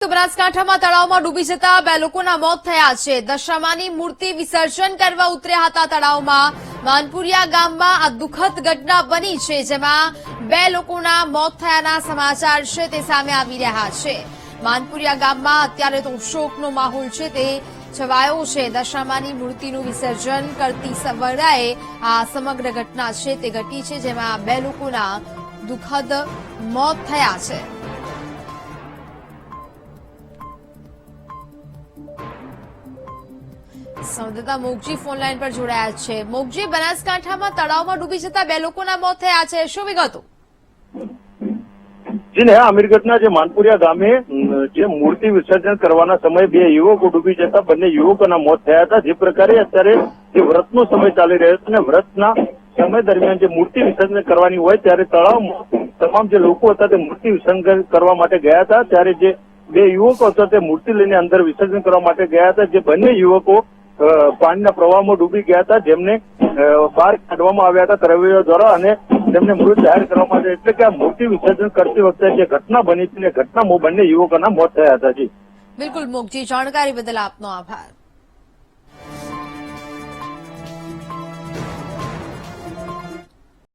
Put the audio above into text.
બનાસકાંઠામાં તળાવમાં ડૂબી જતા બે લોકોના મોત થયા છે. દશામાની મૂર્તિ વિસર્જન કરવા ઉતર્યા હતા તળાવમાં. માનપુરિયા ગામમાં આ દુઃખદ ઘટના બની છે, જેમાં બે લોકોના મોત થયાના સમાચાર છે, તે સામે આવી રહ્યા છે. માનપુરિયા ગામમાં અત્યારે તો શોકનો માહોલ છે, તે છવાયો છે. દશામાની મૂર્તિનું વિસર્જન કરતી સવરાએ આ સમગ્ર ઘટના છે, તે ઘટી છે, જેમાં બે લોકોના દુઃખદ મોત થયા છે. સંવાદદાતા મોગજી ફોન લાઈન પર જોડાયા છે. મોગજી, બનાસકાંઠામાં તળાવમાં ડૂબી જતા બે લોકોના મોત થયા છે. શું વિગતો? જી અમીરગઢના જે માનપુરિયા ગામે જે મૂર્તિ વિસર્જન કરવાના સમયે બે યુવકો ડૂબી જતા બંને યુવકોના મોત થયા હતા. જે પ્રકારે અત્યારે જે વ્રતનો સમય ચાલી રહ્યો છે અને વ્રતના સમય દરમિયાન જે મૂર્તિ વિસર્જન કરવાની હોય ત્યારે તળાવમાં તમામ જે લોકો હતા તે મૂર્તિ વિસર્જન કરવા માટે ગયા હતા. ત્યારે જે બે યુવકો હતા તે મૂર્તિ લઈને અંદર વિસર્જન કરવા માટે ગયા હતા. જે બંને યુવકો પાણીના પ્રવાહમાં ડૂબી ગયા હતા, જેમને બહાર કાઢવામાં આવ્યા હતા તરવૈયા દ્વારા અને તેમને મૃત જાહેર કરવામાં આવ્યા એટલે કે આ મૂર્તિ વિસર્જન કરતી વખતે જે ઘટના બની હતી ઘટનામાં બંને યુવકોના મોત થયા હતા, જી. બિલકુલ મોગજી જાણકારી બદલ આપનો આભાર.